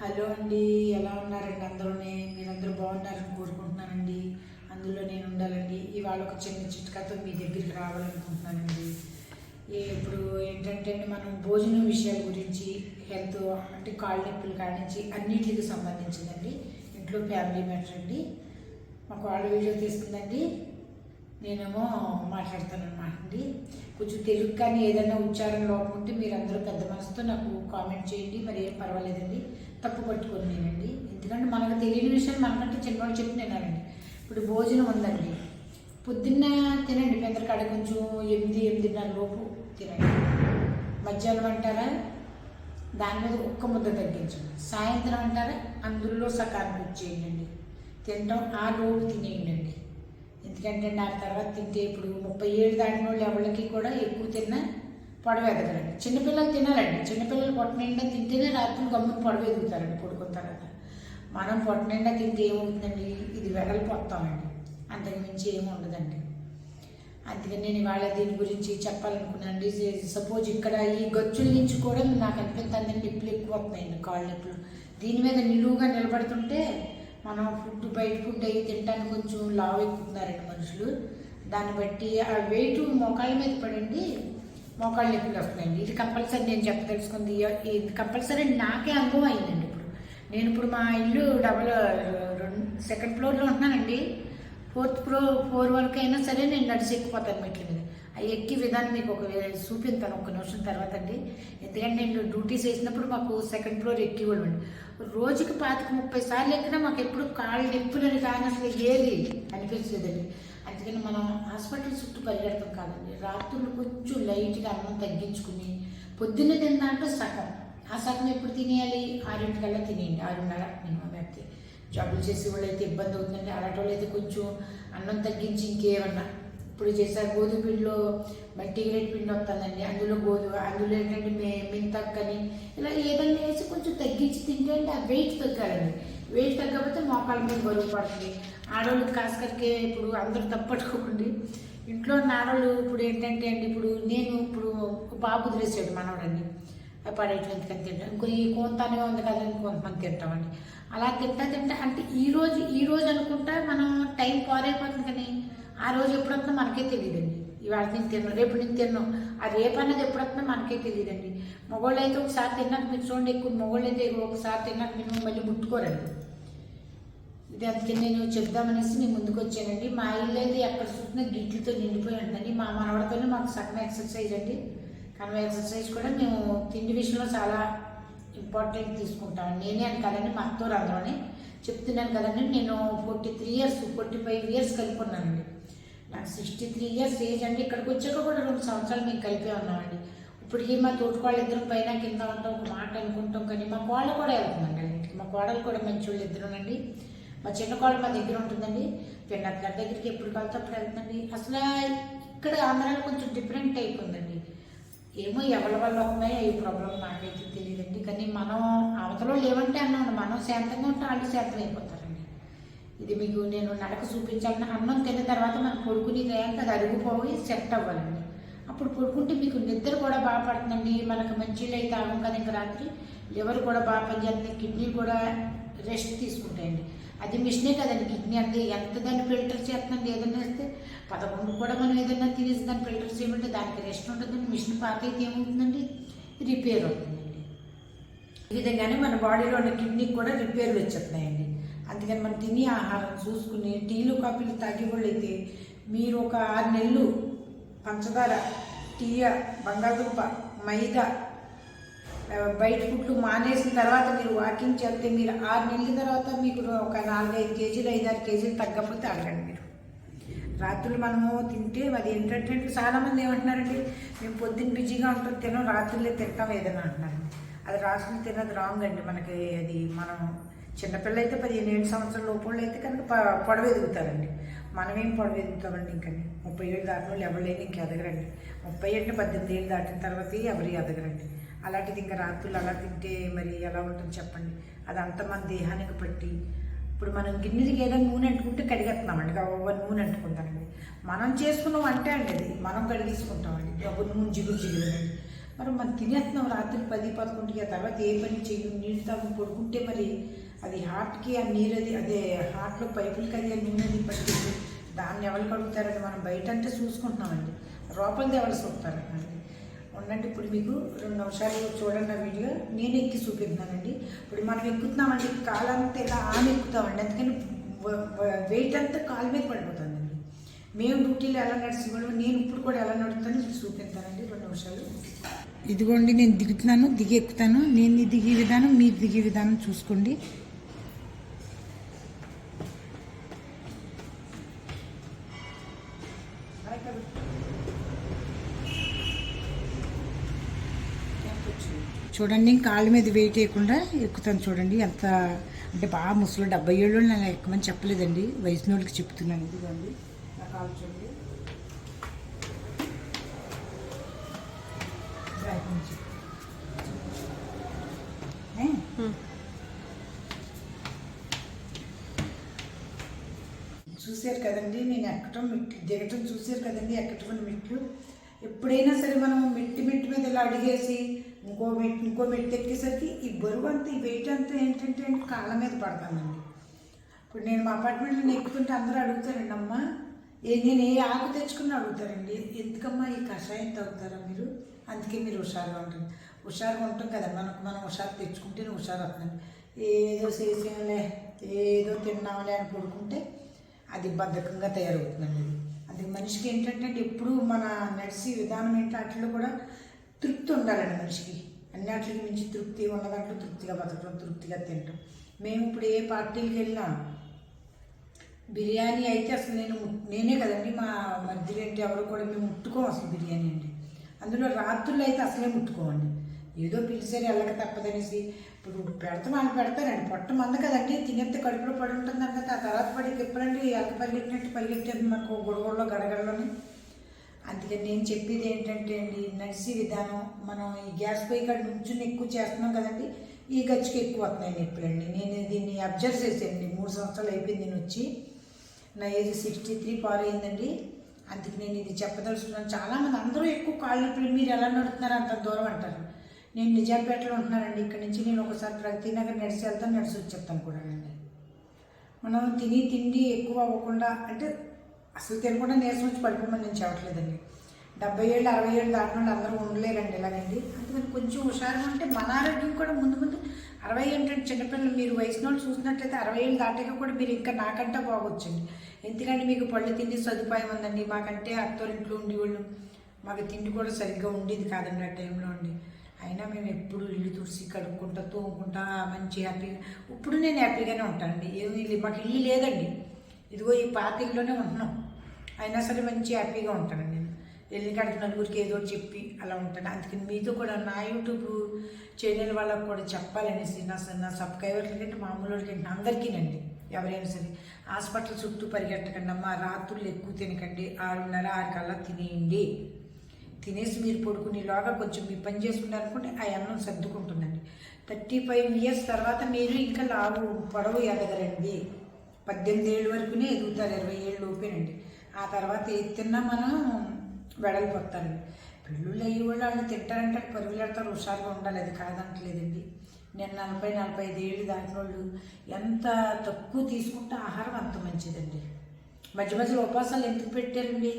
Hello అండి ఎలా ఉన్నారండి అందరూనే? మీరందరూ బాగున్నారని కోరుకుంటున్నానండి. అందులో నేను ఉండాలండి. ఇవాళ ఒక చిన్న చిట్కాతో మీ దగ్గరికి రావాలనుకుంటున్నానండి. ఇప్పుడు ఏంటంటే అండి మనం భోజనం విషయాల గురించి హెల్త్ అంటే కాళ్ళ నొప్పులు కానించి అన్నిటికి సంబంధించిందండి. ఇంట్లో ఫ్యామిలీ మ్యాటర్ అండి. మాకు వాళ్ళ వీడియో తీసుకుందండి నేనేమో మాట్లాడతాను అనమాట అండి కొంచెం తెలుగు కానీ ఏదైనా ఉచ్చారణ లోపం ఉంటే మీరు అందరూ పెద్ద మనసుతో నాకు కామెంట్ చేయండి మరి ఏం పర్వాలేదండి. తప్పు పట్టుకొని నేనండి. ఎందుకంటే మనకు తెలియని విషయాలు మనకంటే చిన్నవాళ్ళు చెప్పి నేనండి ఇప్పుడు భోజనం ఉందండి. పొద్దున్న తినండి పెందరకాడ కొంచెం ఎనిమిది ఎనిమిదిన్నర లోపు తినండి. మధ్యాహ్నం అంటారా? దాని మీద ఒక్క ముద్ద తగ్గించండి. సాయంత్రం అంటారా? అందులో సకారం చేయండి తినడం ఆ లోపు తినేయండి ఎందుకంటే నా తర్వాత తింటే ఇప్పుడు ముప్పై ఏళ్ళు దాటిన వాళ్ళు ఎవరికి కూడా ఎక్కువ తిన్నా పొడవ ఎదగలండి చిన్నపిల్లలు తినాలండి. చిన్నపిల్లలు పొట్ట నిండా తింటేనే రాత్రులు గమ్మున పొడవ ఎదుగుతారండి పడుకున్న తర్వాత. మనం పొట్ట నిండా తింటే ఏమవుతుందండి? ఇది వెడల్పోతామండి అంతకు మించి ఏమి ఉండదండి. అందుకని నేను ఇవాళ దీని గురించి చెప్పాలనుకున్నానండి. సపోజ్ ఇక్కడ ఈ గచ్చుల నుంచి కూడా నాకు అనిపిస్తుంది నొప్పులు ఎక్కువ వస్తున్నాయండి కాళ్ళ నొప్పులు. దీని మీద నిలువుగా నిలబడుతుంటే మనం ఫుడ్ బయట ఫుడ్ అవి తినడానికి కొంచెం లావు ఎక్కుతున్నారండి మనుషులు. దాన్ని బట్టి ఆ వెయిట్ మోకాళ్ళ మీద పడండి మోకాళ్ళ నొప్పులు వస్తున్నాయండి. ఇది కంపల్సరీ నేను చెప్పదలుచుకుంది ఇది కంపల్సరీ నాకే అనుభవం అయిందండి ఇప్పుడు. నేను ఇప్పుడు మా ఇల్లు డబల్ రెండు సెకండ్ ఫ్లోర్లో ఉంటున్నానండి. ఫోర్త్ ఫ్లో ఫోర్ వరకు అయినా సరే నేను నడిచి ఎక్కిపోతాను మెట్ల మీద. ఎక్కి విధానం మీకు ఒక చూపిస్తాను ఒక నిమిషం తర్వాత అండి. ఎందుకంటే నేను డ్యూటీస్ వేసినప్పుడు మాకు సెకండ్ ఫ్లోర్ ఎక్కివ్వండి రోజుకి పాతిక ముప్పై సార్లు ఎక్కినా మాకు ఎప్పుడు కాళ్ళు నొప్పులని కానీ అసలు ఏది అనిపించలేదండి అందుకని మనం హాస్పిటల్ చుట్టూ పరిగెడతాం కాదండి. రాత్రులు కొంచెం లైట్గా అన్నం తగ్గించుకుని పొద్దున్న తిన్న దాంట్లో సగం. ఆ సగం ఎప్పుడు తినేయాలి? ఆరింటికల్లా తినేయండి. ఆరున్నర మినిమం అయితే జాబులు చేసే వాళ్ళు అయితే ఇబ్బంది అవుతుందండి. అలాంటి వాళ్ళు అయితే కొంచెం అన్నం తగ్గించి ఇంకేమన్నా ఇప్పుడు చేశారు గోధుమ పిండిలో మల్టీగ్రేట్ పిండి వస్తుందండి. అందులో గోధుమ అందులో ఏంటంటే మే మింతక్కని ఇలా ఏదైనా వేసి కొంచెం తగ్గించి తింటే అంటే ఆ వెయిట్ తగ్గాలండి. వెయిట్ తగ్గకపోతే మోకాళ్ళ మీద బరువు పడుతుంది. ఆడవాళ్ళకి కాస్కరికే ఇప్పుడు అందరూ తప్పట్టుకోకండి. ఇంట్లో ఉన్న ఆడవాళ్ళు ఇప్పుడు ఏంటంటే అండి ఇప్పుడు నేను ఇప్పుడు ఒక బాబు వదిలేసాడు మనవడండి పడేటువంటి కానీ తింటాం. ఇంకో ఈ కోంతానే ఉంది కదా కొంతమంది తింటామండి. అలా తింటా తింటా అంటే ఈ రోజు ఈ రోజు అనుకుంటా మనం టైం పారైపోతుంది కానీ ఆ రోజు ఎప్పుడొస్తుందో మనకే తెలియదండి ఇవాళ నేను తిన్నాను రేపు నేను తిన్నాను ఆ రేపు అన్నది ఎప్పుడొస్తుందో మనకే తెలియదండి మగవాళ్ళు అయితే ఒకసారి తిన్నాక మీరు చూడండి ఎక్కువ మగవాళ్ళు అయితే ఒకసారి తిన్నాక మేము మళ్ళీ ముట్టుకోరండి. ఇది అందుకే నేను చెప్దామనేసి నేను ముందుకు వచ్చానండి మా ఇల్లు అయితే ఎక్కడ చూసినా గిట్లతో నిండిపోయి ఉంటుందండి మా మనవడతోనే మాకు సగం ఎక్సర్సైజ్ అండి. కానీ ఎక్సర్సైజ్ కూడా మేము తిండి విషయంలో చాలా ఇంపార్టెంట్ తీసుకుంటాను నేనే అని కదండి మా అత్తోరు అందులోనే చెప్తున్నాను కదండి. నేను forty three years forty five years కలిపి ఉన్నానండి. నాకు సిక్స్టీ త్రీ ఇయర్స్ ఏజ్ అండి. ఇక్కడికి వచ్చాక కూడా రెండు సంవత్సరాలు మేము కలిపే ఉన్నామండి. ఇప్పటికీ మా తోటికోళ్ళ ఇద్దరం పైన కింద ఉంటాం ఒక మాట అనుకుంటాం కానీ మా కోళ్ళ కూడా వెళ్తుందండి ఇంటికి. మా కోడలు కూడా మంచి వాళ్ళు ఇద్దరునండి. మా చిన్న కోళ్ళ మా దగ్గర ఉంటుందండి. పిన్నత్ గారి దగ్గరికి ఎప్పుడు కలితే అప్పుడు వెళ్తుందండి. అసలు ఇక్కడ ఆంధ్రాలో కొంచెం డిఫరెంట్ టైప్ ఉందండి. ఏమో ఎవరి వల్ల ఉన్నాయో ఈ ప్రాబ్లం నాకైతే తెలియదండి. కానీ మనం అవతలో లేవంటే అన్నాను మనం శాంతంగా ఉంటే వాళ్ళు శాంతం అయిపోతాం ఇది మీకు నేను నడక చూపించాలని అన్నం తిన్న తర్వాత మనం పడుకుని టయానికి అది అరిగిపోయి సెట్ అవ్వాలండి. అప్పుడు పడుకుంటే మీకు నిద్ర కూడా బాగా పడుతుందండి. మనకు మంచిళ్ళు అయితే అవ్వం కదా ఇంకా రాత్రి లివర్ కూడా బాగా పనిచేస్తుంది. కిడ్నీ కూడా రెస్ట్ తీసుకుంటాయండి. అది మిషనే కదండి. కిడ్నీ అంటే ఎంత దాన్ని ఫిల్టర్ చేస్తుందండి ఏదైనా వేస్తే పదకొండు కూడా మనం ఏదైనా తినేసి దాన్ని ఫిల్టర్ చేయమంటే దానికి రెస్ట్ ఉంటుందండి. మిషన్ పాత అయితే ఏమవుతుందండి? రిపేర్ అవుతుందండి. ఈ విధంగానే మన బాడీలో ఉన్న కిడ్నీకి కూడా రిపేర్లు వచ్చేస్తున్నాయండి. అందుకని మనం తిని ఆహారం చూసుకుని టీలు కాఫీలు తాగే మీరు ఒక ఆరు నెలలు పంచదార టీయ బంగాళదుంప మైదా బయట ఫుడ్లు మానేసిన తర్వాత మీరు వాకింగ్ చేస్తే మీరు ఆరు నెలల తర్వాత మీకు ఒక నాలుగైదు కేజీలు ఐదారు కేజీలు తగ్గకపోతే అడగండి మీరు. రాత్రులు మనము తింటే అది ఏంటంటే చాలామంది ఏమంటున్నారండి మేము పొద్దున్న బిజీగా ఉంటాం తినం రాత్రులే తింటాం ఏదైనా అంటున్నారండి. అది రాత్రులు తినది రాంగ్ అండి మనకి అది మనం చిన్నపిల్ల అయితే పదిహేను ఏడు సంవత్సరాల లోపల అయితే కనుక ప- పొడవ ఎదుగుతారండి మనమేం పొడవ ఎదుగుతామండి ఇంకండి ముప్పై ఏళ్ళు దాటిన వాళ్ళు ఎవరు లేని ఇంక ఎదగరండి. ముప్పై ఏళ్ళు పద్దెనిమిది ఏళ్ళు దాటిన తర్వాత ఎవరు ఎదగరండి. అలాంటిది ఇంకా రాత్రులు అలా తింటే మరి ఎలా ఉంటుంది చెప్పండి? అది అంత మన దేహానికి పట్టి ఇప్పుడు మనం గిన్నెలకి ఏదైనా నూనె అంటుకుంటే కడిగేస్తున్నామండి. గవ్వ నూనె అంటుకుంటామండి మనం చేసుకున్న వంట అండి అది. మనం కడిగేసుకుంటామండి. గవ్వ నూనె జిగురు జిగురండి మరి మనం తినేస్తున్నాం రాత్రి పది పదకొండుకి ఆ తర్వాత ఏ పని చేయడం నీళ్ళు తాగు పడుకుంటే మరి అది హార్ట్కి ఆ నీరు అది అదే హార్ట్లో పైపులకి అది ఆ అది పట్టింది దాన్ని ఎవరు కడుగుతారు అది మనం బయట అంటే చూసుకుంటున్నామండి. లోపలిది ఎవరు చూస్తారండి ఉండండి ఇప్పుడు మీకు రెండు నిమిషాలు చూడండి ఆ వీడియో. నేను ఎక్కి చూపిస్తున్నానండి. ఇప్పుడు మనం ఎక్కుతున్నామండి కాలంతా ఇలా ఆమె ఎక్కుతామండి. అందుకని వెయిట్ అంతా కాలు మీద పడిపోతుందండి. మేము డ్యూటీలో ఎలా నడుచుకోవడం నేను ఇప్పుడు కూడా ఎలా నడుపుతాను చూపిస్తానండి. రెండు నిమిషాలు. ఇదిగోండి నేను దిగుతున్నాను దిగి ఎక్కుతాను. నేను దిగే విధానం మీరు దిగే విధానం చూసుకోండి. చూడండి కాళ్ళ మీద వెయిట్ వేయకుండా ఎక్కుతాను చూడండి. ఎంత అంటే బాగా ముసలు డెబ్బై ఏళ్ళు నేను ఎక్కమని చెప్పలేదండి. వయసు వాళ్ళకి చెప్తున్నాను ఇదిగోండి. నా కాళ్ళు చూడండి. చూసారు కదండి నేను ఎక్కటం మెట్లు దిగటం చూశారు కదండి ఎక్కటం మెట్లు ఎప్పుడైనా సరే మనం మెట్టి మెట్టి మీద ఇలా అడిగేసి మెట్టు ఇంకో మెట్టు ఎక్కేసరికి ఈ బరువు అంతా ఈ వెయిట్ అంతా ఏంటంటే కాళ్ళ మీద పడతానండి ఇప్పుడు నేను మా అపార్ట్మెంట్లో ఎక్కుతుంటే అందరూ అడుగుతారండి అమ్మ ఏ నేను ఏ ఆకు తెచ్చుకుని అడుగుతారండి. ఎందుకమ్మా ఈ కషాయం తాగుతారా మీరు? అందుకే మీరు హుషారుగా ఉంటుంది హుషారుగా ఉంటాం కదా మనకు మనం హుషారు తెచ్చుకుంటేనే హుషారు అవుతుంది ఏదో చేసేయంలే ఏదో తిన్నాంలే అని పడుకుంటే అది బద్ధకంగా తయారవుతుందండి అది. అది మనిషికి ఏంటంటే ఎప్పుడు మన నడిచి విధానం ఏంటంటే అట్లా కూడా తృప్తి ఉండాలండి మనిషికి. అన్నిటికి మించి తృప్తి ఉన్న దాంట్లో తృప్తిగా బతకడం తృప్తిగా తింటాం మేము ఇప్పుడు ఏ పార్టీకి వెళ్ళినా బిర్యానీ అయితే అసలు నేను ము- నేనే కదండి మా మధ్యలో ఏంటి ఎవరు కూడా మేము ముట్టుకోం అసలు బిర్యానీ అండి అందులో రాత్రులు అయితే అసలే ముట్టుకోమండి. ఏదో పిలిచారు వెళ్ళక తప్పదనేసి ఇప్పుడు పెడతాం వాళ్ళు పెడతారండి. పొట్ట మంద కదండి తినేస్తే కడుపులో పడి ఉంటుంది కదా ఆ తర్వాత పడి ఎప్పుడండి ఎలక పల్లెట్టినట్టు పల్లెట్టేది మనకు గొడవల్లో గడగడలోనే అందుకని నేను చెప్పేది ఏంటంటే అండి నడిసి విధానం మనం ఈ గ్యాస్ పొయ్యి కాడ నుంచుని ఎక్కువ చేస్తున్నాం కదండి ఈ గచ్చికి ఎక్కువ వస్తున్నాయి నొప్పులండి నేను దీన్ని అబ్జర్వ్ చేశానండి మూడు సంవత్సరాలు అయిపోయింది నేను వచ్చి. నా ఏజ్ సిక్స్టీ త్రీ పార్ అయిందండి. అందుకు నేను ఇది చెప్పదలుచుకున్నాను. చాలామంది అందరూ ఎక్కువ కాళ్ళ నొప్పులు మీరు ఎలా నడుతున్నారు అంత దూరం అంటారు. నేను నిజాంపేటలో ఉంటున్నానండి ఇక్కడ నుంచి నేను ఒకసారి ప్రగతి నగర్ నడిచి వెళ్తాను నడిచి వచ్చేస్తాను కూడా అండి మనం తిని తిండి ఎక్కువ అవ్వకుండా అంటే అసలు తినకుండా నీరసం వచ్చి పడిపోమని నేను చెప్పట్లేదండి. డెబ్బై ఏళ్ళు అరవై ఏళ్ళు దాటిన అందరూ ఉండలేరండి ఇలాగండి. అందుకని కొంచెం హుషారుగా ఉంటే మన ఆరోగ్యం కూడా ముందు ముందు అరవై ఏంటంటే చిన్నపిల్లలు మీరు వయసు వాళ్ళు చూసినట్లయితే అరవై ఏళ్ళు దాటాక కూడా మీరు ఇంకా నాకంటే బాగొచ్చండి. ఎందుకంటే మీకు పళ్ళు తిండి సదుపాయం ఉందండి మాకంటే అత్తోరింట్లో ఉండేవాళ్ళు మాకు తిండి కూడా సరిగ్గా ఉండేది కాదండి ఆ టైంలో అండి. అయినా మేము ఎప్పుడు ఇల్లు తుడిసి కడుక్కుంటా తోముకుంటా మంచి హ్యాపీగా ఇప్పుడు నేను హ్యాపీగానే ఉంటానండి. ఏమి మాకు ఇల్లు లేదండి. ఇదిగో ఈ పాత ఇల్లులోనే ఉంటున్నాం. అయినా సరే మంచి హ్యాపీగా ఉంటాను నేను. వెళ్ళి కాడికి నలుగురికి ఏదో ఒకటి చెప్పి అలా ఉంటాను. అందుకని మీతో కూడా నా యూట్యూబ్ ఛానల్ వాళ్ళకు కూడా చెప్పాలనేసి నా నా సబ్స్క్రైబర్లకి అంటే మామూలు వాళ్ళకి అందరికీనండి. ఎవరైనా సరే హాస్పిటల్ చుట్టూ పరిగెట్టకండి అమ్మ రాత్రులు ఎక్కువ తినకండి. ఆరున్నర ఆరు కల్లా తినేయండి. తినేసి మీరు పడుకునేలాగా కొంచెం మీ పని చేసుకున్నారనుకుంటే ఆ అన్నం సర్దుకుంటుందండి. థర్టీ ఫైవ్ ఇయర్స్ తర్వాత మీరు ఇంకా లావు పొడవు ఎదగరండి. పద్దెనిమిది ఏళ్ళ వరకునే ఎదుగుతారు ఇరవై ఏళ్ళు లోపేనండి. ఆ తర్వాత ఏది తిన్నా మనం వెడలిపోతారండి పెళ్ళిళ్ళు అయ్యి వాళ్ళు వాళ్ళు తింటారంటే పరుగులు పెడతారు హుషారుగా ఉండాలి. అది కాదంటలేదండి. నేను నలభై నలభై ఐదు ఏళ్ళు దాటిన వాళ్ళు ఎంత తక్కువ తీసుకుంటే ఆహారం అంత మంచిదండి. మధ్య మధ్యలో ఉపాసాలు ఎందుకు పెట్టారండి?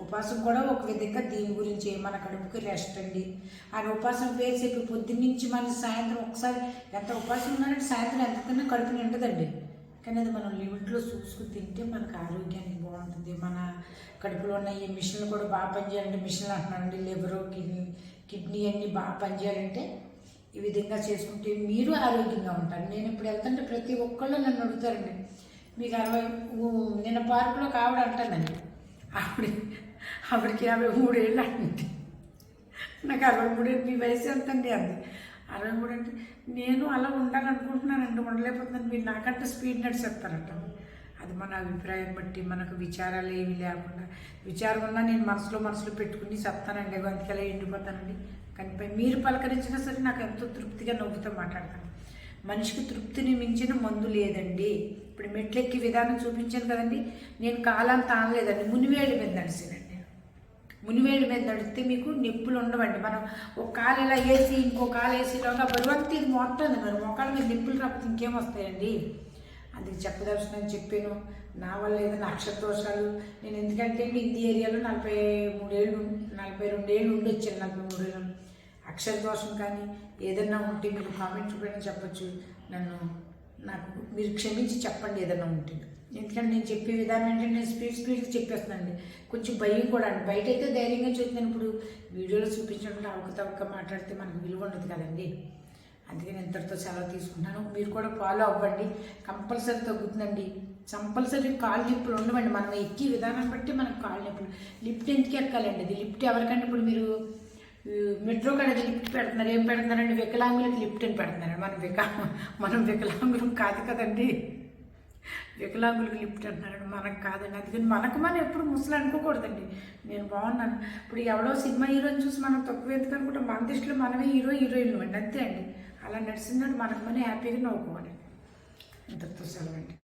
ఉపాసం కూడా ఒక విధంగా దీని గురించి మన కడుపుకి రెస్ట్ అండి. ఆ ఉపాసం పేరు చెప్పి పొద్దున్నుంచి మన సాయంత్రం ఒకసారి ఎంత ఉపాసం ఉన్నారంటే సాయంత్రం ఎంత తిన్నా కడుపు నిండదండి. కానీ అది మనం లిమిట్లో చూసుకుని తింటే మనకు ఆరోగ్యానికి బాగుంటుంది. మన కడుపులో ఉన్న ఈ మిషన్లు కూడా బాగా పనిచేయాలంటే మిషన్లు అంటున్నారండి. లివరు కిడ్నీ కిడ్నీ అన్నీ బాగా పనిచేయాలంటే ఈ విధంగా చేసుకుంటే మీరు ఆరోగ్యంగా ఉంటారు. నేను ఇప్పుడు వెళ్తుంటే ప్రతి ఒక్కళ్ళు నన్ను అడుగుతారండి. మీకు అరవై నిన్న పార్కులో కావిడ అంటానండి ఆవిడ ఆవిడకి యాభై మూడేళ్ళు అంటే నాకు అరవై మూడు మీ వయసు ఎంత అండి అంది. అరవై మూడు అంటే నేను అలా ఉండాలనుకుంటున్నానండి ఉండలేకపోతున్నాను. మీరు నాకంటే స్పీడ్ నడిచేస్తారట. అది మన అభిప్రాయం బట్టి మనకు విచారాలు ఏమీ లేకుండా. విచారం ఉన్నా నేను మనసులో మనసులో పెట్టుకుని చెప్తానండి గొంతుకెలా ఎండిపోతానండి. కానీ మీరు పలకరించినా సరే నాకు ఎంతో తృప్తిగా నవ్వుతూ మాట్లాడతాను. మనిషికి తృప్తిని మించిన మందు లేదండి. ఇప్పుడు మెట్లెక్కి విధానం చూపించాను కదండి. నేను కాలం తానలేదండి. మునివేళ్ళు మీద నడిచినండి. మునివేడి మీద నడిస్తే మీకు నొప్పులు ఉండవండి. మనం ఒక కాలు ఇలా వేసి ఇంకో కాలు వేసేలోగా బరువంతా ఇది మొత్తం మరి. మొక్కల మీద నొప్పులు రాకపోతే ఇంకేం వస్తాయండి? అందుకు చెప్పదలుచుకుని చెప్పాను. నా వల్ల ఏదైనా అక్షర దోషాలు? నేను ఎందుకంటే హిందీ ఏరియాలో నలభై మూడేళ్ళు నలభై రెండేళ్ళు ఉండొచ్చాను నలభై మూడేళ్ళు. అక్షర దోషం కానీ ఏదైనా ఉంటే మీరు కామెంట్ రూపంలో చెప్పొచ్చు. నన్ను నాకు మీరు క్షమించి చెప్పండి ఏదైనా ఉంటే. ఎందుకంటే నేను చెప్పే విధానం ఏంటంటే నేను స్పీడ్ స్పీడ్కి చెప్పేస్తానండి కొంచెం భయం కూడా అండి. బయట అయితే ధైర్యంగా చూస్తున్నాను ఇప్పుడు వీడియోలో చూపించినప్పుడు అవకతవక మాట్లాడితే మనకు విలువ ఉండదు కదండి. అందుకే నేను ఇంతటితో సెలవు తీసుకుంటాను మీరు కూడా ఫాలో అవ్వండి. కంపల్సరీ తగ్గుతుందండి. కంపల్సరీ కాళ్ళు నిప్పులు ఉండవండి. మనం ఎక్కి విధానం బట్టి మనకు కాళ్ళు నిప్పులు. లిఫ్ట్ ఎందుకు ఎక్కాలండి? అది లిఫ్ట్ ఎవరికంటే ఇప్పుడు మీరు మెట్రో కాడ లిఫ్ట్ పెడుతున్నారు. ఏం పెడుతున్నారండి? వికలాంగులకి లిఫ్ట్ అని పెడుతున్నారు మనం వికా మనం వికలాంగులం కాదు కదండి. వికలాంగులకు లిఫ్ట్ అంటున్నారండి. మనకు కాదండి. అందుకని మనకు మనం ఎప్పుడు ముసలు అనుకోకూడదండి. నేను బాగున్నాను. ఇప్పుడు ఎవడో సినిమా హీరోని చూసి మనం తక్కువ ఎందుకు అనుకుంటాం? మన దృష్టిలో మనమే హీరో హీరోయిన్ అండి. అంతే అండి. అలా నడిచిందంటే మనకు మనం హ్యాపీగా నవ్వుకోవాలి ఇంతతో సెలవండి.